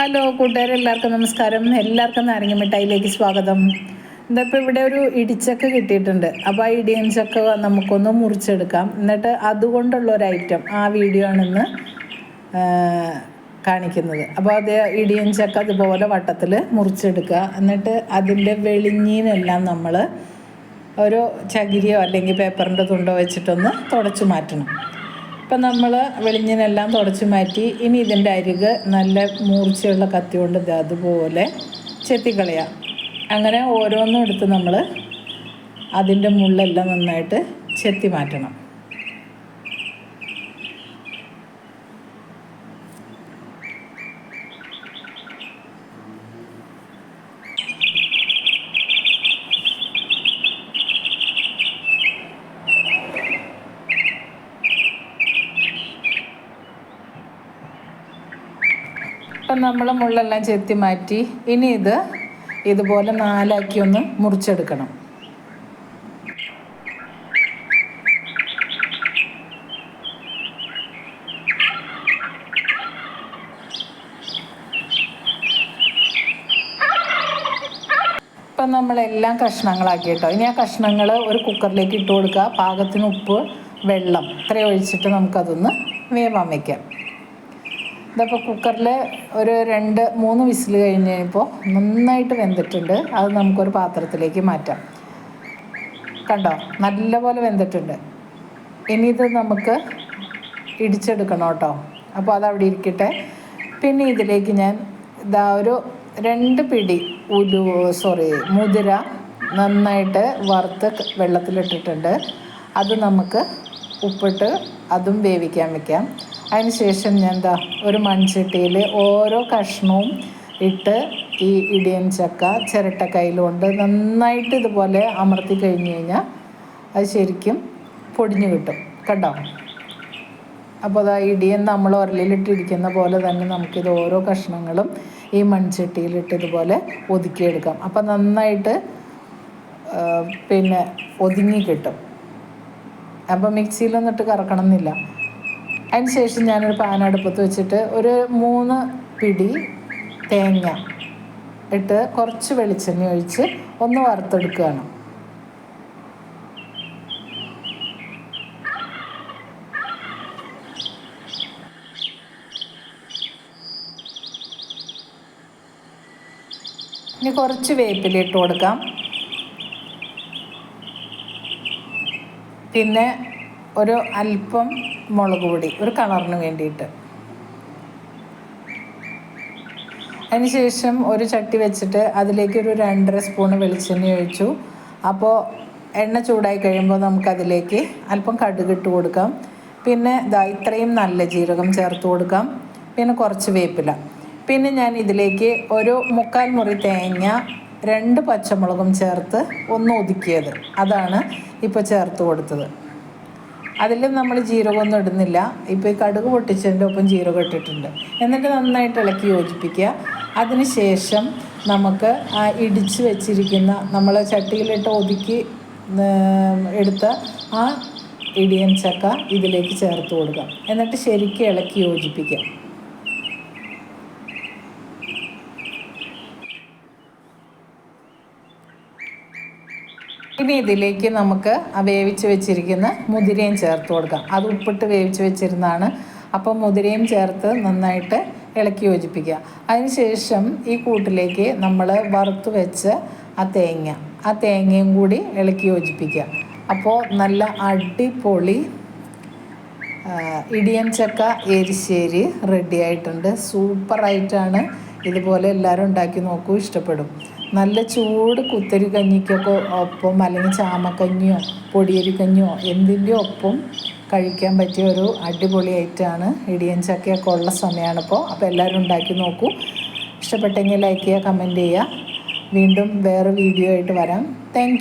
Hello കൂട്ടുകാരെ എല്ലാവർക്കും നമസ്കാരം. എല്ലാവർക്കും നാരങ്ങ മിഠായിലേക്ക് സ്വാഗതം. ഇന്നിപ്പോൾ ഇവിടെ ഒരു ഇടിച്ചക്ക കിട്ടിയിട്ടുണ്ട്. അപ്പോൾ ആ ഇടിയൻചക്ക നമുക്കൊന്ന് മുറിച്ചെടുക്കാം. എന്നിട്ട് അതുകൊണ്ടുള്ള ഒരു ഐറ്റം ആ വീഡിയോ ആണെന്ന് കാണിക്കുന്നത്. അപ്പോൾ അത് ഇടിയൻചക്ക അതുപോലെ വട്ടത്തിൽ മുറിച്ചെടുക്കുക. എന്നിട്ട് അതിന്റെ വെളിഞ്ഞീനെല്ലാം നമ്മൾ ഒരു ചകിരിയോ അല്ലെങ്കിൽ പേപ്പറിന്റെ തുണ്ടോ വെച്ചിട്ടൊന്ന് തുടച്ചു മാറ്റണം. ഇപ്പം നമ്മൾ വെളിഞ്ഞിനെല്ലാം തുടച്ച് മാറ്റി. ഇനി ഇതിന്റെ അരിക് നല്ല മൂർച്ചയുള്ള കത്തി കൊണ്ട് അതുപോലെ ചെത്തിക്കളയാം. അങ്ങനെ ഓരോന്നും എടുത്ത് നമ്മൾ അതിന്റെ മുള്ളെല്ലാം നന്നായിട്ട് ചെത്തി മാറ്റണം. ഇപ്പം നമ്മൾ മുള്ളെല്ലാം ചെത്തി മാറ്റി ഇനി ഇത് ഇതുപോലെ നാലാക്കി ഒന്ന് മുറിച്ചെടുക്കണം. ഇപ്പം നമ്മളെല്ലാം കഷ്ണങ്ങളാക്കി കേട്ടോ ഇനി ആ കഷ്ണങ്ങൾ ഒരു കുക്കറിലേക്ക് ഇട്ട് കൊടുക്കുക. പാകത്തിന് ഉപ്പ് വെള്ളം ഇത്രയും ഒഴിച്ചിട്ട് നമുക്കതൊന്ന് വേവാൻ വയ്ക്കാം ഇതപ്പോൾ കുക്കറിൽ ഒരു രണ്ട് മൂന്ന് വിസിൽ കഴിഞ്ഞ് കഴിഞ്ഞപ്പോൾ നന്നായിട്ട് വെന്തിട്ടുണ്ട്. അത് നമുക്കൊരു പാത്രത്തിലേക്ക് മാറ്റാം. കണ്ടോ? നല്ലപോലെ വെന്തിട്ടുണ്ട്. ഇനി ഇത് നമുക്ക് ഇടിച്ചെടുക്കണം കേട്ടോ. അപ്പോൾ അതവിടെ ഇരിക്കട്ടെ. പിന്നെ ഇതിലേക്ക് ഞാൻ ഇതാ ഒരു രണ്ട് പിടി ഉലു സോറി മുതിര നന്നായിട്ട് വറുത്ത് വെള്ളത്തിലിട്ടിട്ടുണ്ട്. അത് നമുക്ക് ഉപ്പിട്ട് അതും വേവിക്കാൻ വെക്കാം. അതിന് ശേഷം ഞാൻ എന്താ ഒരു മൺചട്ടിയിൽ ഓരോ കഷ്ണവും ഇട്ട് ഈ ഇടിയൻ ചക്ക ചിരട്ട കയ്യിലുകൊണ്ട് നന്നായിട്ട് ഇതുപോലെ അമർത്തി കഴിഞ്ഞ് കഴിഞ്ഞാൽ അത് ശരിക്കും പൊടിഞ്ഞു കിട്ടും. കണ്ടോ? അപ്പോൾ അതാ ഇടിയൻ നമ്മൾ ഉരലിലിട്ടിരിക്കുന്ന പോലെ തന്നെ നമുക്കിത് ഓരോ കഷ്ണങ്ങളും ഈ മൺചട്ടിയിലിട്ട് ഇതുപോലെ ഒതുക്കിയെടുക്കാം. അപ്പം നന്നായിട്ട് പിന്നെ ഒതുങ്ങി കിട്ടും. അപ്പോൾ മിക്സിയിലൊന്നിട്ട് കറക്കണം എന്നില്ല അതിന് ശേഷം ഞാനൊരു പാനടുപ്പത്ത് വെച്ചിട്ട് ഒരു മൂന്ന് പിടി തേങ്ങ ഇട്ട് കുറച്ച് വെളിച്ചെണ്ണ ഒഴിച്ച് ഒന്ന് വറുത്തെടുക്കുകയാണ്. ഇനി കുറച്ച് വേപ്പില ഇട്ട് കൊടുക്കാം. പിന്നെ ഒരു അല്പം മുളക് പൊടി ഒരു കളറിന് വേണ്ടിയിട്ട്. അതിനുശേഷം ഒരു ചട്ടി വെച്ചിട്ട് അതിലേക്ക് ഒരു രണ്ടര സ്പൂൺ വെളിച്ചെണ്ണ ഒഴിച്ചു. അപ്പോൾ എണ്ണ ചൂടായി കഴിയുമ്പോൾ നമുക്കതിലേക്ക് അല്പം കടുക് ഇട്ട് കൊടുക്കാം. പിന്നെ ഇതാ ഇത്രയും നല്ല ജീരകം ചേർത്ത് കൊടുക്കാം. പിന്നെ കുറച്ച് വേപ്പില. പിന്നെ ഞാൻ ഇതിലേക്ക് ഒരു മുക്കാൽ മുറി തേങ്ങ രണ്ട് പച്ചമുളകും ചേർത്ത് ഒന്ന് ഒതുക്കിയത്. അതാണ് ഇപ്പോൾ ചേർത്ത് കൊടുത്തത്. അതിൽ നമ്മൾ ജീരകമൊന്നും ഇടുന്നില്ല. ഇപ്പോൾ ഈ കടുക് പൊട്ടിച്ചതിന്റെ ഒപ്പം ജീരകം ഇട്ടിട്ടുണ്ട്. എന്നിട്ട് നന്നായിട്ട് ഇളക്കി യോജിപ്പിക്കുക. അതിനുശേഷം നമുക്ക് ഇടിച്ച് വെച്ചിരിക്കുന്ന നമ്മൾ ചട്ടിയിലിട്ട് ഒതുക്കി എടുത്ത ആ ഇടിയൻ ചക്ക ഇതിലേക്ക് ചേർത്ത് കൊടുക്കാം എന്നിട്ട് ശരിക്കും ഇളക്കി യോജിപ്പിക്കാം ഇനി ഇതിലേക്ക് നമുക്ക് വേവിച്ച് വെച്ചിരിക്കുന്ന മുതിരയും ചേർത്ത് കൊടുക്കാം. അത് ഉപ്പിട്ട് വേവിച്ച് വെച്ചിരുന്നതാണ്. അപ്പോൾ മുതിരയും ചേർത്ത് നന്നായിട്ട് ഇളക്കി യോജിപ്പിക്കുക. അതിനുശേഷം ഈ കൂട്ടിലേക്ക് നമ്മൾ വറുത്ത് വെച്ച് ആ തേങ്ങ ആ തേങ്ങയും കൂടി ഇളക്കി യോജിപ്പിക്കുക. അപ്പോൾ നല്ല അടിപൊളി ഇടിയൻ ചക്ക എരിശ്ശേരി റെഡി ആയിട്ടുണ്ട്. സൂപ്പറായിട്ടാണ് ഇതുപോലെ എല്ലാവരും ഉണ്ടാക്കി നോക്കൂ ഇഷ്ടപ്പെടും. നല്ല ചൂട് കുത്തരി കഞ്ഞിക്കൊക്കെ ഒപ്പം അല്ലെങ്കിൽ ചാമക്കഞ്ഞിയോ പൊടിയരി കഞ്ഞിയോ എന്തിന്റെ ഒപ്പം കഴിക്കാൻ പറ്റിയ ഒരു അടിപൊളി ഐറ്റമാണ്. ഇടിയൻ ചക്കയൊക്കെ ഉള്ള സമയമാണിപ്പോൾ അപ്പോൾ എല്ലാവരും ഉണ്ടാക്കി നോക്കൂ. ഇഷ്ടപ്പെട്ടെങ്കിൽ ലൈക്ക് ചെയ്യുക കമന്റ് ചെയ്യുക. വീണ്ടും വേറെ വീഡിയോ ആയിട്ട് വരാം. താങ്ക്